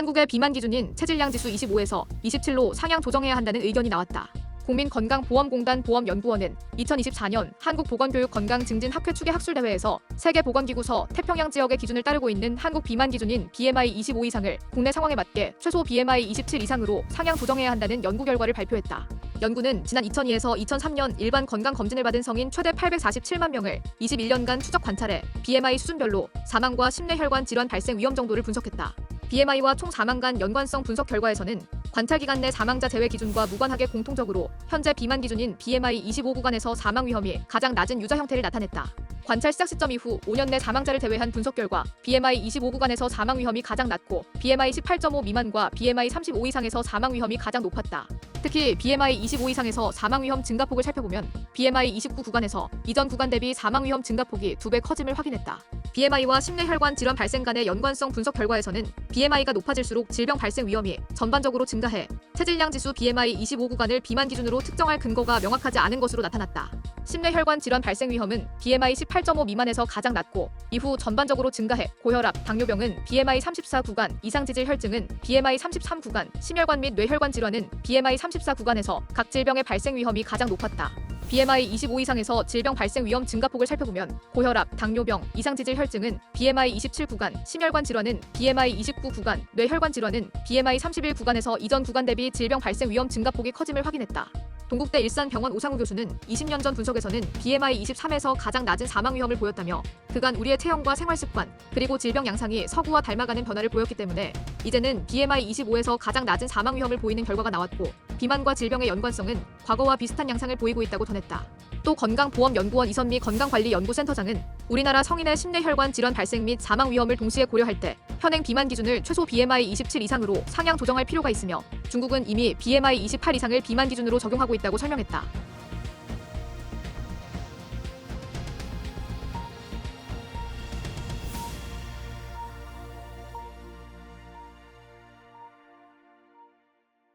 한국의 비만 기준인 체질량 지수 25에서 27로 상향 조정해야 한다는 의견이 나왔다. 국민건강보험공단 보험연구원은 2024년 한국보건교육건강증진학회 추계 학술대회에서 세계보건기구서 태평양 지역의 기준을 따르고 있는 한국 비만 기준인 BMI 25 이상을 국내 상황에 맞게 최소 BMI 27 이상으로 상향 조정해야 한다는 연구 결과를 발표했다. 연구는 지난 2002에서 2003년 일반 건강 검진을 받은 성인 최대 847만 명을 21년간 추적 관찰해 BMI 수준별로 사망과 심뇌혈관 질환 발생 위험 정도를 분석했다. BMI와 총 사망 간 연관성 분석 결과에서는 관찰 기간 내 사망자 제외 기준과 무관하게 공통적으로 현재 비만 기준인 BMI 25 구간에서 사망 위험이 가장 낮은 유저 형태를 나타냈다. 관찰 시작 시점 이후 5년 내 사망자를 제외한 분석 결과 BMI 25 구간에서 사망 위험이 가장 낮고 BMI 18.5 미만과 BMI 35 이상에서 사망 위험이 가장 높았다. 특히 BMI 25 이상에서 사망 위험 증가폭을 살펴보면 BMI 29 구간에서 이전 구간 대비 사망 위험 증가폭이 두 배 커짐을 확인했다. BMI와 심뇌혈관 질환 발생 간의 연관성 분석 결과에서는 BMI가 높아질수록 질병 발생 위험이 전반적으로 증가해 체질량 지수 BMI 25 구간을 비만 기준으로 특정할 근거가 명확하지 않은 것으로 나타났다. 심뇌혈관 질환 발생 위험은 BMI 18.5 미만에서 가장 낮고 이후 전반적으로 증가해 고혈압, 당뇨병은 BMI 34 구간, 이상지질 혈증은 BMI 33 구간, 심혈관 및 뇌혈관 질환은 BMI 34 구간에서 각 질병의 발생 위험이 가장 높았다. BMI 25 이상에서 질병 발생 위험 증가폭을 살펴보면 고혈압, 당뇨병, 이상지질 혈증은 BMI 27 구간, 심혈관 질환은 BMI 29 구간, 뇌혈관 질환은 BMI 31 구간에서 이전 구간 대비 질병 발생 위험 증가폭이 커짐을 확인했다. 동국대 일산병원 오상우 교수는 20년 전 분석에서는 BMI 23에서 가장 낮은 사망 위험을 보였다며 그간 우리의 체형과 생활 습관 그리고 질병 양상이 서구와 닮아가는 변화를 보였기 때문에 이제는 BMI 25에서 가장 낮은 사망 위험을 보이는 결과가 나왔고 비만과 질병의 연관성은 과거와 비슷한 양상을 보이고 있다고 전했다. 또 건강보험연구원 이선미 건강관리연구센터장은 우리나라 성인의 심뇌혈관 질환 발생 및 사망 위험을 동시에 고려할 때 현행 비만 기준을 최소 BMI 27 이상으로 상향 조정할 필요가 있으며 중국은 이미 BMI 28 이상을 비만 기준으로 적용하고 있다고 설명했다.